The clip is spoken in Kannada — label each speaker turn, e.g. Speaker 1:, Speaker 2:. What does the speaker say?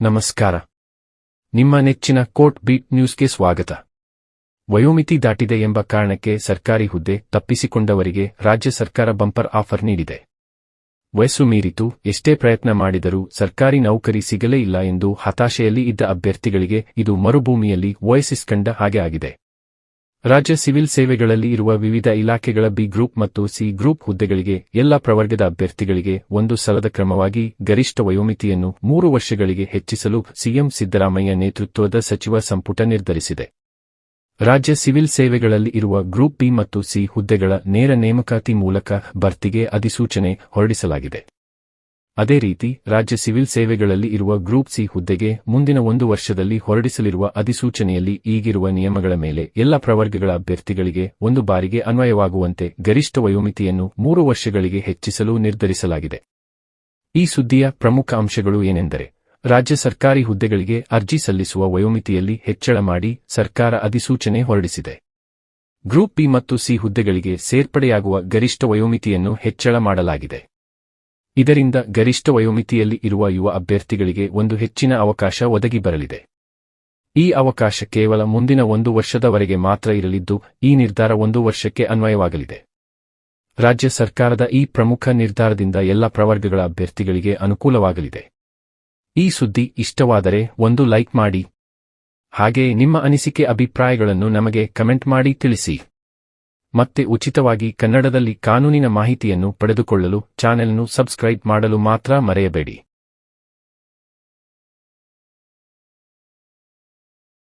Speaker 1: ನಮಸ್ಕಾರ. ನಿಮ್ಮ ನೆಚ್ಚಿನ ಕೋರ್ಟ್ ಬೀಟ್ ನ್ಯೂಸ್ಗೆ ಸ್ವಾಗತ. ವಯೋಮಿತಿ ದಾಟಿದೆ ಎಂಬ ಕಾರಣಕ್ಕೆ ಸರ್ಕಾರಿ ಹುದ್ದೆ ತಪ್ಪಿಸಿಕೊಂಡವರಿಗೆ ರಾಜ್ಯ ಸರ್ಕಾರ ಬಂಪರ್ ಆಫರ್ ನೀಡಿದೆ. ವಯಸ್ಸು ಮೀರಿತು, ಎಷ್ಟೇ ಪ್ರಯತ್ನ ಮಾಡಿದರೂ ಸರ್ಕಾರಿ ನೌಕರಿ ಸಿಗಲೇ ಇಲ್ಲ ಎಂದು ಹತಾಶೆಯಲ್ಲಿ ಇದ್ದ ಅಭ್ಯರ್ಥಿಗಳಿಗೆ ಇದು ಮರುಭೂಮಿಯಲ್ಲಿ ವಯಸ್ಸಿಸ್ಕಂಡ ಕಂಡ ಹಾಗೆ ಆಗಿದೆ. ರಾಜ್ಯ ಸಿವಿಲ್ ಸೇವೆಗಳಲ್ಲಿ ಇರುವ ವಿವಿಧ ಇಲಾಖೆಗಳ ಬಿ ಗ್ರೂಪ್ ಮತ್ತು ಸಿ ಗ್ರೂಪ್ ಹುದ್ದೆಗಳಿಗೆ, ಎಲ್ಲ ಪ್ರವರ್ಗದ ಅಭ್ಯರ್ಥಿಗಳಿಗೆ ಒಂದು ಸಲದ ಕ್ರಮವಾಗಿ ಗರಿಷ್ಠ ವಯೋಮಿತಿಯನ್ನು ಮೂರು ವರ್ಷಗಳಿಗೆ ಹೆಚ್ಚಿಸಲು ಸಿಎಂ ಸಿದ್ದರಾಮಯ್ಯ ನೇತೃತ್ವದ ಸಚಿವ ಸಂಪುಟ ನಿರ್ಧರಿಸಿದೆ. ರಾಜ್ಯ ಸಿವಿಲ್ ಸೇವೆಗಳಲ್ಲಿ ಇರುವ ಗ್ರೂಪ್ ಬಿ ಮತ್ತು ಸಿ ಹುದ್ದೆಗಳ ನೇರ ನೇಮಕಾತಿ ಮೂಲಕ ಭರ್ತಿಗೆ ಅಧಿಸೂಚನೆ ಹೊರಡಿಸಲಾಗಿದೆ. ಅದೇ ರೀತಿ, ರಾಜ್ಯ ಸಿವಿಲ್ ಸೇವೆಗಳಲ್ಲಿ ಇರುವ ಗ್ರೂಪ್ ಸಿ ಹುದ್ದೆಗೆ ಮುಂದಿನ ಒಂದು ವರ್ಷದಲ್ಲಿ ಹೊರಡಿಸಲಿರುವ ಅಧಿಸೂಚನೆಯಲ್ಲಿ ಈಗಿರುವ ನಿಯಮಗಳ ಮೇಲೆ ಎಲ್ಲ ಪ್ರವರ್ಗಗಳ ಅಭ್ಯರ್ಥಿಗಳಿಗೆ ಒಂದು ಬಾರಿಗೆ ಅನ್ವಯವಾಗುವಂತೆ ಗರಿಷ್ಠ ವಯೋಮಿತಿಯನ್ನು ಮೂರು ವರ್ಷಗಳಿಗೆ ಹೆಚ್ಚಿಸಲು ನಿರ್ಧರಿಸಲಾಗಿದೆ. ಈ ಸುದ್ದಿಯ ಪ್ರಮುಖ ಅಂಶಗಳು ಏನೆಂದರೆ, ರಾಜ್ಯ ಸರ್ಕಾರಿ ಹುದ್ದೆಗಳಿಗೆ ಅರ್ಜಿ ಸಲ್ಲಿಸುವ ವಯೋಮಿತಿಯಲ್ಲಿ ಹೆಚ್ಚಳ ಮಾಡಿ ಸರ್ಕಾರ ಅಧಿಸೂಚನೆ ಹೊರಡಿಸಿದೆ. ಗ್ರೂಪ್ ಬಿ ಮತ್ತು ಸಿ ಹುದ್ದೆಗಳಿಗೆ ಸೇರ್ಪಡೆಯಾಗುವ ಗರಿಷ್ಠ ವಯೋಮಿತಿಯನ್ನು ಹೆಚ್ಚಳ ಮಾಡಲಾಗಿದೆ. ಇದರಿಂದ ಗರಿಷ್ಠ ವಯೋಮಿತಿಯಲ್ಲಿ ಇರುವ ಯುವ ಅಭ್ಯರ್ಥಿಗಳಿಗೆ ಒಂದು ಹೆಚ್ಚಿನ ಅವಕಾಶ ಒದಗಿ ಬರಲಿದೆ. ಈ ಅವಕಾಶ ಕೇವಲ ಮುಂದಿನ ಒಂದು ವರ್ಷದವರೆಗೆ ಮಾತ್ರ ಇರಲಿದ್ದು, ಈ ನಿರ್ಧಾರ ಒಂದು ವರ್ಷಕ್ಕೆ ಅನ್ವಯವಾಗಲಿದೆ. ರಾಜ್ಯ ಸರ್ಕಾರದ ಈ ಪ್ರಮುಖ ನಿರ್ಧಾರದಿಂದ ಎಲ್ಲ ಪ್ರವರ್ಗಗಳ ಅಭ್ಯರ್ಥಿಗಳಿಗೆ ಅನುಕೂಲವಾಗಲಿದೆ. ಈ ಸುದ್ದಿ ಇಷ್ಟವಾದರೆ ಒಂದು ಲೈಕ್ ಮಾಡಿ. ಹಾಗೆಯೇ ನಿಮ್ಮ ಅನಿಸಿಕೆ, ಅಭಿಪ್ರಾಯಗಳನ್ನು ನಮಗೆ ಕಮೆಂಟ್ ಮಾಡಿ ತಿಳಿಸಿ. ಮತ್ತೆ ಉಚಿತವಾಗಿ ಕನ್ನಡದಲ್ಲಿ ಕಾನೂನಿನ ಮಾಹಿತಿಯನ್ನು ಪಡೆದುಕೊಳ್ಳಲು ಚಾನೆಲ್ನು ಸಬ್ಸ್ಕ್ರೈಬ್ ಮಾಡಲು ಮಾತ್ರ ಮರೆಯಬೇಡಿ.